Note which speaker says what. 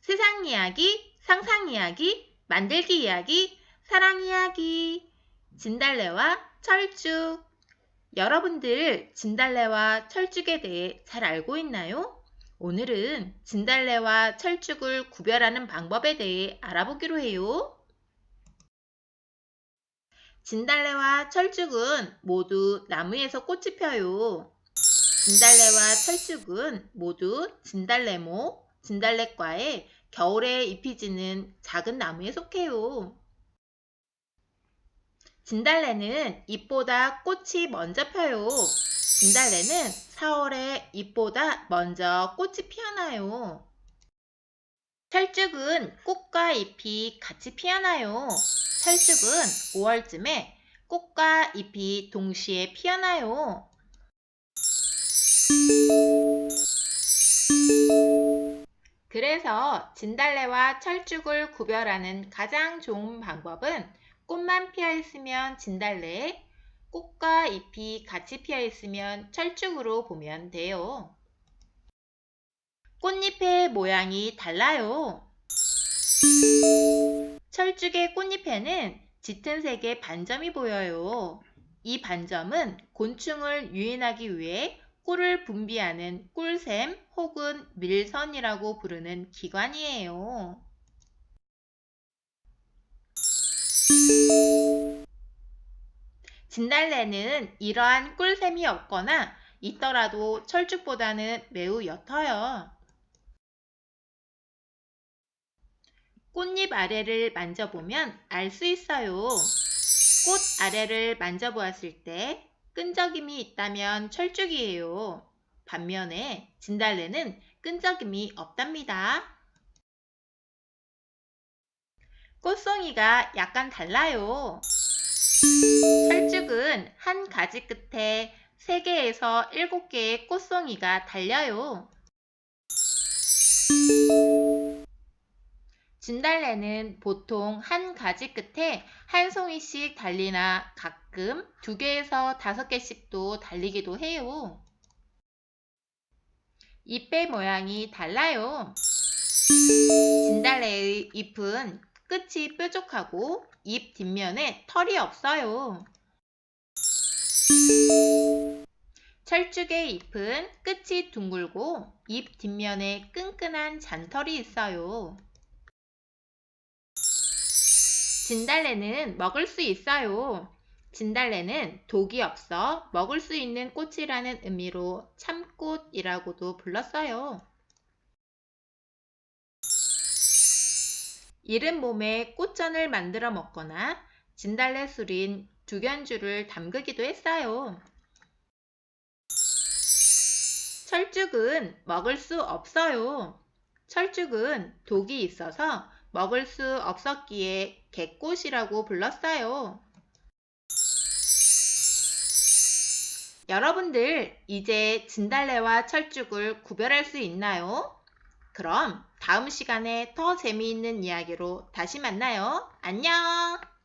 Speaker 1: 세상 이야기, 상상 이야기, 만들기 이야기, 사랑 이야기. 진달래와 철쭉. 여러분들 진달래와 철쭉에 대해 잘 알고 있나요? 오늘은 진달래와 철쭉을 구별하는 방법에 대해 알아보기로 해요. 진달래와 철쭉은 모두 나무에서 꽃이 펴요. 진달래와 철쭉은 모두 진달래모, 진달래과의 겨울에 잎이 지는 작은 나무에 속해요. 진달래는 잎보다 꽃이 먼저 펴요. 진달래는 4월에 잎보다 먼저 꽃이 피어나요. 철쭉은 꽃과 잎이 같이 피어나요. 철쭉은 5월쯤에 꽃과 잎이 동시에 피어나요. 그래서 진달래와 철쭉을 구별하는 가장 좋은 방법은 꽃만 피어 있으면 진달래, 꽃과 잎이 같이 피어 있으면 철쭉으로 보면 돼요. 꽃잎의 모양이 달라요. 철쭉의 꽃잎에는 짙은 색의 반점이 보여요. 이 반점은 곤충을 유인하기 위해 꿀을 분비하는 꿀샘 혹은 밀선이라고 부르는 기관이에요. 진달래는 이러한 꿀샘이 없거나 있더라도 철쭉보다는 매우 옅어요. 꽃잎 아래를 만져보면 알 수 있어요. 꽃 아래를 만져보았을 때 끈적임이 있다면 철쭉이에요. 반면에 진달래는 끈적임이 없답니다. 꽃송이가 약간 달라요. 철쭉은 한 가지 끝에 3개에서 7개의 꽃송이가 달려요. 진달래는 보통 한 가지 끝에 한 송이씩 달리나 가끔 두 개에서 다섯 개씩도 달리기도 해요. 잎의 모양이 달라요. 진달래의 잎은 끝이 뾰족하고 잎 뒷면에 털이 없어요. 철쭉의 잎은 끝이 둥글고 잎 뒷면에 끈끈한 잔털이 있어요. 진달래는 먹을 수 있어요. 진달래는 독이 없어 먹을 수 있는 꽃이라는 의미로 참꽃이라고도 불렀어요. 이른 몸에 꽃전을 만들어 먹거나 진달래 술인 두견주를 담그기도 했어요. 철쭉은 먹을 수 없어요. 철쭉은 독이 있어서 먹을 수 없었기에 개꽃이라고 불렀어요. 여러분들 이제 진달래와 철쭉을 구별할 수 있나요? 그럼 다음 시간에 더 재미있는 이야기로 다시 만나요. 안녕!